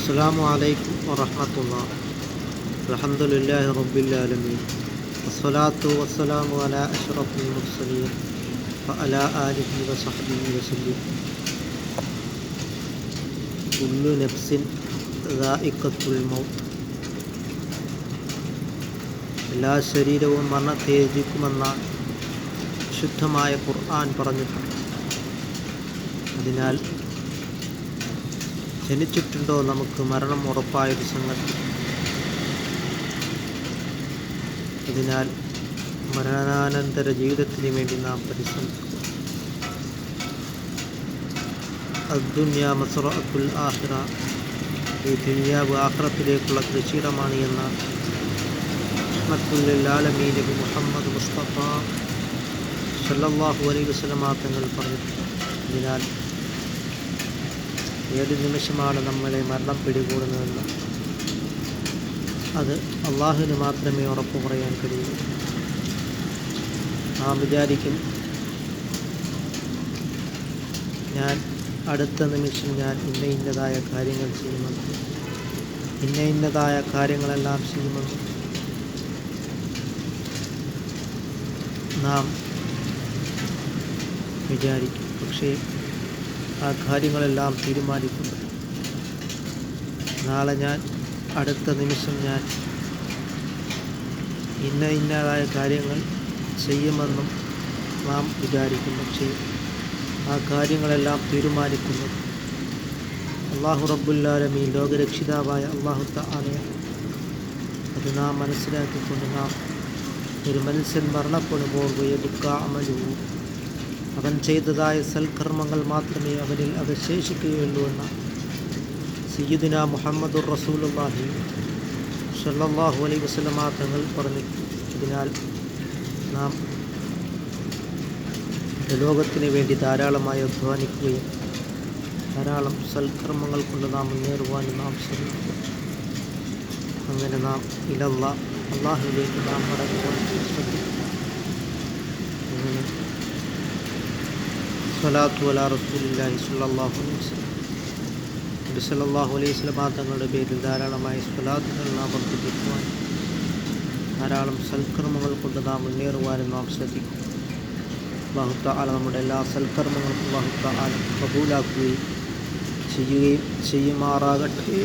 السلام عليكم ورحمة الله الحمد لله رب العالمين والصلاة والسلام على أشرف المرسلين وعلى آله وصحبه وسلم كل نفس ذائقة الموت എല്ലാ ശരീരവും മരണത്തെ യജിക്കുമെന്ന ശുദ്ധമായ ഖുർആൻ പറഞ്ഞിട്ടുണ്ട് അതിനാൽ ജനിച്ചിട്ടുണ്ടോ നമുക്ക് മരണം ഉറപ്പായൊരു സംഗതി. അതിനാൽ മരണാനന്തര ജീവിതത്തിന് വേണ്ടി നാം പരിശ്രമിക്കുക. അദ്ദുന്യ മസറഅത്തുൽ ആഹിറ ഈ ദുനിയാവ് ആഹ്റത്തിലേക്കുള്ള കൃഷിയിടമാണ് എന്ന റഹ്മത്തുല്ലാലമീ നബി മുഹമ്മദ് മുസ്തഫ സല്ലാഹു അലൈഹി വസ്ലമാ തങ്ങൾ പറഞ്ഞിട്ടുണ്ട്. അതിനാൽ ഏത് നിമിഷമാണ് നമ്മളെ മരണം പിടികൂടുന്നതെന്ന്? അത് അള്ളാഹുവിന് മാത്രമേ ഉറപ്പ് പറയാൻ കഴിയൂ. നാം വിചാരിക്കും ഞാൻ അടുത്ത നിമിഷം ഞാൻ ഇന്ന ഇന്നതായ കാര്യങ്ങൾ ചെയ്യുമെന്ന്. ഇന്ന ഇന്നതായ കാര്യങ്ങളെല്ലാം ചെയ്യുമെന്ന്. നാം വിചാരിക്കും. പക്ഷേ ആ കാര്യങ്ങളെല്ലാം തീരുമാനിക്കുന്നത് നാളെ ഞാൻ അടുത്ത നിമിഷം ഞാൻ ഇന്ന ഇന്നതായ കാര്യങ്ങൾ ചെയ്യുമെന്നും നാം വിചാരിക്കുന്നു. പക്ഷേ ആ കാര്യങ്ങളെല്ലാം തീരുമാനിക്കുന്നത് അള്ളാഹു റബ്ബുല്ലാലമീ ലോകരക്ഷിതാവായ അള്ളാഹു ആലയാണ് അത് നാം മനസ്സിലാക്കിക്കൊണ്ട് നാം ഒരു മനുഷ്യൻ മരണപ്പെടുമ്പോൾ ദുഃഖ അമലുവും അവൻ ചെയ്തതായ സൽക്കർമ്മങ്ങൾ മാത്രമേ അവനിൽ അവശേഷിക്കുകയുള്ളൂ എന്ന സയ്യിദിന മുഹമ്മദുർ റസൂലുള്ളാഹി സല്ലല്ലാഹു അലൈഹി വസല്ലമ തങ്ങൾ പറഞ്ഞു. അതിനാൽ നാം ലോകത്തിന് വേണ്ടി ധാരാളമായി അധ്വാനിക്കുകയും ധാരാളം സൽക്കർമ്മങ്ങൾ കൊണ്ട് നാം മുന്നേറുവാനും നാം ശ്രമിക്കും. അങ്ങനെ നാം ഇലല്ല അള്ളാഹുവിലേക്ക് നാം മടങ്ങുവാൻ ശ്രദ്ധിക്കുക അങ്ങനെ സ്വലാത്തു തങ്ങളുടെ പേരിൽ ധാരാളമായി സ്വലാത്തുകൾ നാം വർദ്ധിപ്പിക്കുവാൻ ധാരാളം സൽക്കർമ്മങ്ങൾ കൊണ്ട് നാം മുന്നേറുവാനും നാം ശ്രദ്ധിക്കും. അള്ളാഹു ആല നമ്മുടെ എല്ലാ സൽക്കർമ്മങ്ങൾക്കും അള്ളാഹു തആല കബൂലാക്കുകയും ചെയ്യുകയും ചെയ്യുമാറാകട്ടെ.